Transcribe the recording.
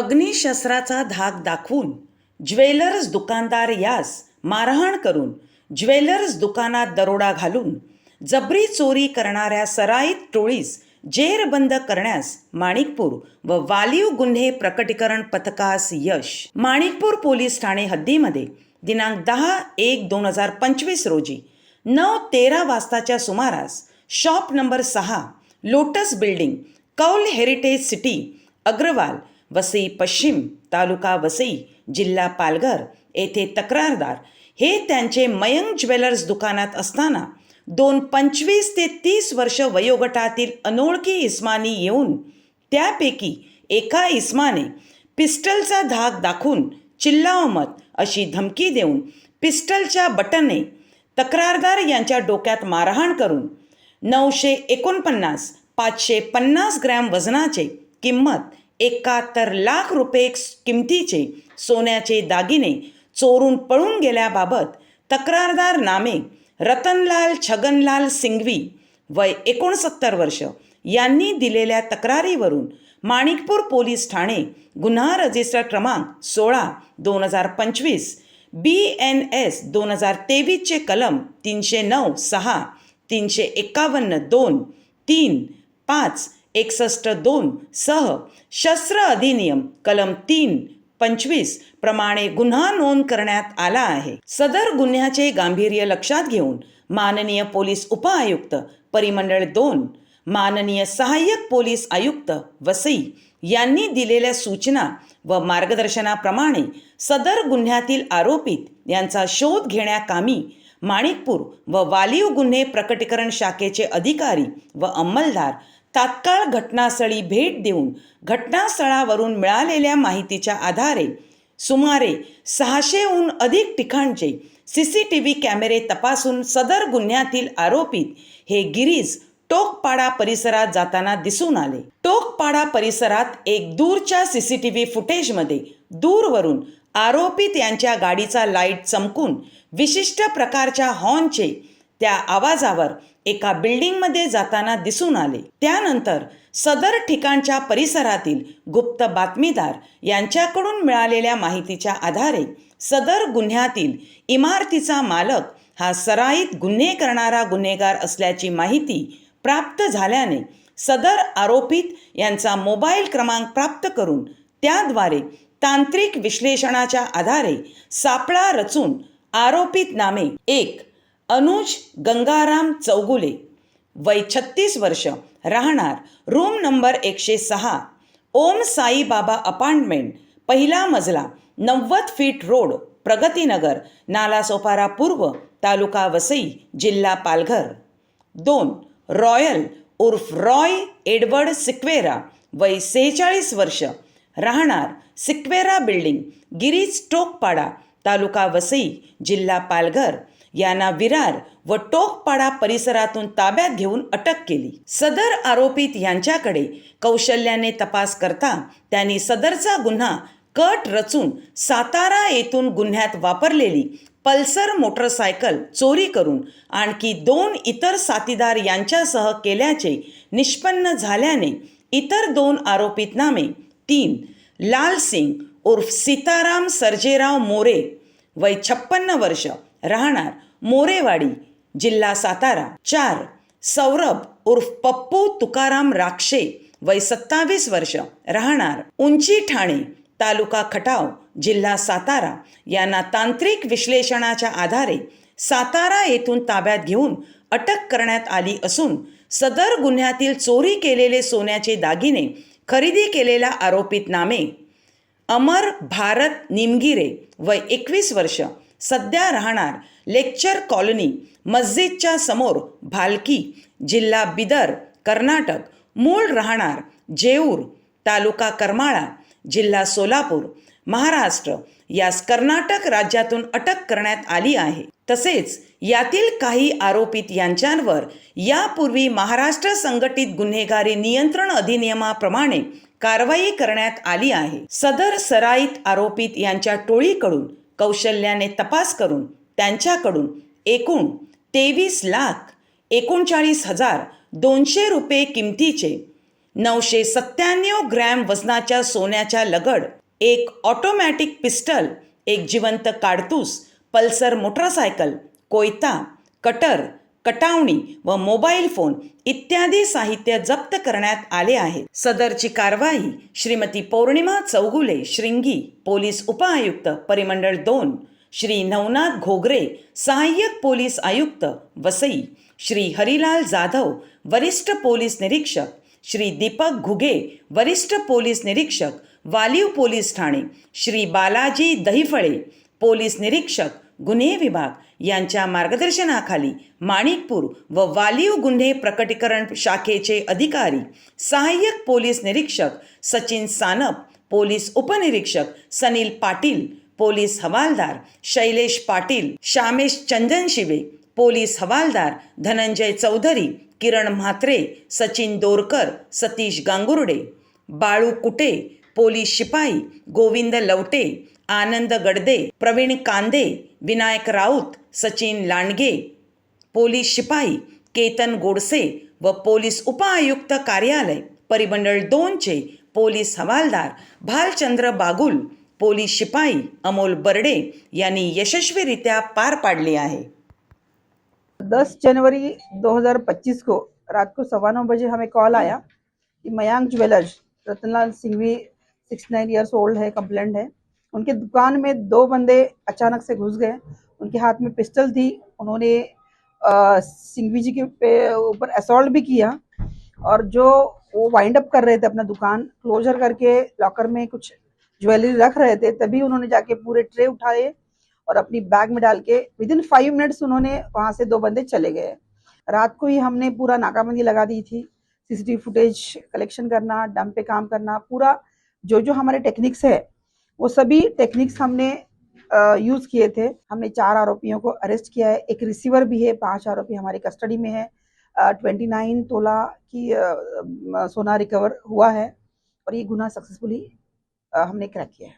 अग्निशस्त्राचा धाक दाखवून ज्वेलर्स दुकानदार यास मारहाण करून ज्वेलर्स दुकानात दरोडा घालून जबरी चोरी करणाऱ्या सराईत टोळीस जेरबंद करण्यास माणिकपूर व वालीव गुन्हे प्रकटीकरण पथकास यश. माणिकपूर पोलीस ठाणे हद्दीमध्ये दिनांक दहा एक दोन हजार पंचवीस रोजी नऊ तेरा वाजताच्या सुमारास शॉप नंबर सहा lotus building Kaul Heritage City Agarwal Vasai पश्चिम तालुका वसई जिल्हा पालघर येथे तक्रारदार. हे त्यांचे मयंक ज्वेलर्स दुकानात असताना दोन पंचवीस ते तीस वर्ष वयोगटातील अनोळखी इस्मानी येऊन त्यापैकी एका इस्माने पिस्टलचा धाक दाखवून चिल्लाव मत अशी धमकी देऊन पिस्टलच्या बटनने तक्रारदार यांच्या डोक्यात मारहाण करून नऊशे एकोणपन्नास पाचशे पन्नास ग्रॅम वजनाचे किंमत एकाहत्तर लाख रुपये किमतीचे सोन्याचे दागिने चोरून पळून गेल्याबाबत तक्रारदार नामे रतनलाल छगनलाल सिंघवी वय एकोणसत्तर वर्ष यांनी दिलेल्या तक्रारीवरून माणिकपूर पोलीस ठाणे गुन्हा रजिस्टर क्रमांक सोळा दोन हजार पंचवीस बी एन एस दोन हजार तेवीसचे कलम तीनशे नऊ सहा तीनशे एकावन्न दोन तीन पाच एकसष्ट दोन सह शस्त्र अधिनियम कलम तीन पंचवीस प्रमाणे गुन्हा नोंद करण्यात आला आहे. सदर गुन्ह्याचे गांभीर्य लक्षात घेऊन माननीय पोलीस उपआयुक्त परिमंडळ दोन माननीय सहाय्यक पोलीस आयुक्त वसई यांनी दिलेल्या सूचना व मार्गदर्शनाप्रमाणे सदर गुन्ह्यातील आरोपित यांचा शोध घेण्याकामी माणिकपूर व वालीव गुन्हे प्रकटीकरण शाखेचे अधिकारी व अंमलदार तात्काळ घटनास्थळी भेट देऊन घटनास्थळावरून मिळालेल्या माहितीच्या आधारे सुमारे सहाशेहून अधिक ठिकाणचे सी सी टी व्ही कॅमेरे तपासून सदर गुन्ह्यातील आरोपित हे गिरीज टोकपाडा परिसरात जाताना दिसून आले. टोकपाडा परिसरात एक दूरच्या सी सी टी व्ही फुटेजमध्ये दूरवरून आरोपित यांच्या गाडीचा लाइट चमकून विशिष्ट प्रकारच्या हॉर्नचे त्या आवाजावर एका बिल्डिंगमध्ये जाताना दिसून आले. त्यानंतर सदर ठिकाणच्या परिसरातील गुप्त बातमीदार यांच्याकडून मिळालेल्या माहितीच्या आधारे सदर गुन्ह्यातील इमारतीचा मालक हा सराईत गुन्हे करणारा गुन्हेगार असल्याची माहिती प्राप्त झाल्याने सदर आरोपित यांचा मोबाईल क्रमांक प्राप्त करून त्याद्वारे तांत्रिक विश्लेषणाच्या आधारे सापळा रचून आरोपित नामे एक अनुज गंगाराम चौगुले. वय छत्तीस वर्ष. राहणार रूम नंबर एकशे सहा. ओम साई बाबा अपार्टमेंट पहिला मजला नव्वद फीट रोड प्रगतीनगर नालासोपारा पूर्व तालुका वसई जिल्हा पालघर. दोन रॉयल उर्फ रॉय एडवर्ड सिक्वेरा वय सेहेचाळीस वर्ष. राहणार सिक्वेरा बिल्डिंग गिरीज टोकपाडा तालुका वसई जिल्हा पालघर. यांना विरार व टोकपाडा परिसरातून ताब्यात घेऊन अटक केली. सदर आरोपित यांच्याकडे कौशल्याने तपास करता त्यांनी सदरचा गुन्हा कट रचून सातारा येथून गुन्ह्यात वापरलेली पल्सर मोटरसायकल चोरी करून आणखी दोन इतर साथीदार यांच्यासह केल्याचे निष्पन्न झाल्याने इतर दोन आरोपित नामे तीन लाल सिंग उर्फ सीताराम सर्जेराव मोरे वय छप्पन्न वर्ष राहणार मोरेवाडी जिल्हा सातारा. चार सौरभ उर्फ पप्पू तुकाराम राक्षे वय सत्तावीस वर्ष राहणार उंची ठाणे तालुका खटाव जिल्हा सातारा. यांना तांत्रिक विश्लेषणाच्या आधारे सातारा येथून ताब्यात घेऊन अटक करण्यात आली असून सदर गुन्ह्यातील चोरी केलेले सोन्याचे दागिने खरेदी केलेला आरोपित नामे अमर भारत निमगिरे वय एकवीस वर्ष सध्या राहणार लेक्चर कॉलनी मस्जिदच्या समोर भालकी जिल्हा बिदर कर्नाटक. मूळ राहणार जेऊर तालुका करमाळा जिल्हा सोलापूर. महाराष्ट्र यास कर्नाटक राज्यातून अटक करण्यात आली आहे. तसेच यातील काही आरोपित यांच्यावर यापूर्वी महाराष्ट्र संघटित गुन्हेगारी नियंत्रण अधिनियमाप्रमाणे कारवाई करण्यात आली आहे. सदर सराईत आरोपित यांच्या टोळीकडून कौशल्याने तपास करून त्यांच्याकडून एकूण तेवीस लाख एकोणचाळीस हजार दोनशे रुपये किमतीचे नऊशे सत्त्याण्णव ग्रॅम वजनाच्या सोन्याच्या लगड एक ऑटोमॅटिक पिस्टल एक जिवंत काडतूस पल्सर मोटरसायकल कोयता कटर कटावणी व मोबाईल फोन इत्यादी साहित्य जप्त करण्यात आले आहे सदरची कारवाई श्रीमती पौर्णिमा चौगुले श्रिंगी पोलीस उपआयुक्त परिमंडळ दोन श्री नवनाथ घोगरे सहाय्यक पोलीस आयुक्त वसई श्री हरिलाल जाधव वरिष्ठ पोलीस निरीक्षक श्री दीपक घुगे वरिष्ठ पोलीस निरीक्षक वालीव पोलीस ठाणे श्री बालाजी दहिफळे पोलीस निरीक्षक गुन्हे विभाग यांच्या मार्गदर्शनाखाली माणिकपूर व वालीव गुन्हे प्रकटीकरण शाखेचे अधिकारी सहाय्यक पोलीस निरीक्षक सचिन सानप पोलीस उपनिरीक्षक सनील पाटील पोलीस हवालदार शैलेश पाटील शामेश चंदन शिवे पोलीस हवालदार धनंजय चौधरी किरण म्हात्रे सचिन दोरकर सतीश गांगुर्डे बाळू कुटे पोलीस शिपाई गोविंद लवटे आनंद गडदे प्रवीण कांदे विनायक राऊत सचिन लांडगे पोलीस शिपाई केतन गोडसे व पोलीस उपआयुक्त कार्यालय परिमंडळ दोनचे पोलीस हवालदार भालचंद्र बागुल पोलीस शिपाई अमोल बर्डे यांनी यशस्वीरित्या पार पाडले आहे. दस जनवरी 2025 को रात को सवा नौ बजे हमें कॉल आया कि Mayank jewellers Ratanlal Singhvi six nine years old है कंप्लेंट है। उनके दुकान में दो बंदे अचानक से घुस गए। उनके हाथ में पिस्टल थी। उन्होंने सिंघवी जी के ऊपर असोल्ट भी किया। और जो वो वाइंड अप कर रहे थे अपना दुकान क्लोजर करके लॉकर में कुछ ज्वेलरी रख रहे थे, तभी उन्होंने जाके पूरे ट्रे उठाए और अपनी बैग में डाल के विद इन फाइव मिनट्स उन्होंने वहाँ से दो बंदे चले गए। रात को ही हमने पूरा नाकाबंदी लगा दी थी। सीसीटीवी फुटेज कलेक्शन करना डम पे काम करना, पूरा जो जो हमारे टेक्निक्स है वो सभी टेक्निक्स हमने यूज़ किए थे। हमने चार आरोपियों को अरेस्ट किया है। एक रिसीवर भी है पाँच आरोपी हमारी कस्टडी में है। ट्वेंटी नाइन तोला की अ, सोना रिकवर हुआ है और ये गुना सक्सेसफुली हमने क्रैक किया है।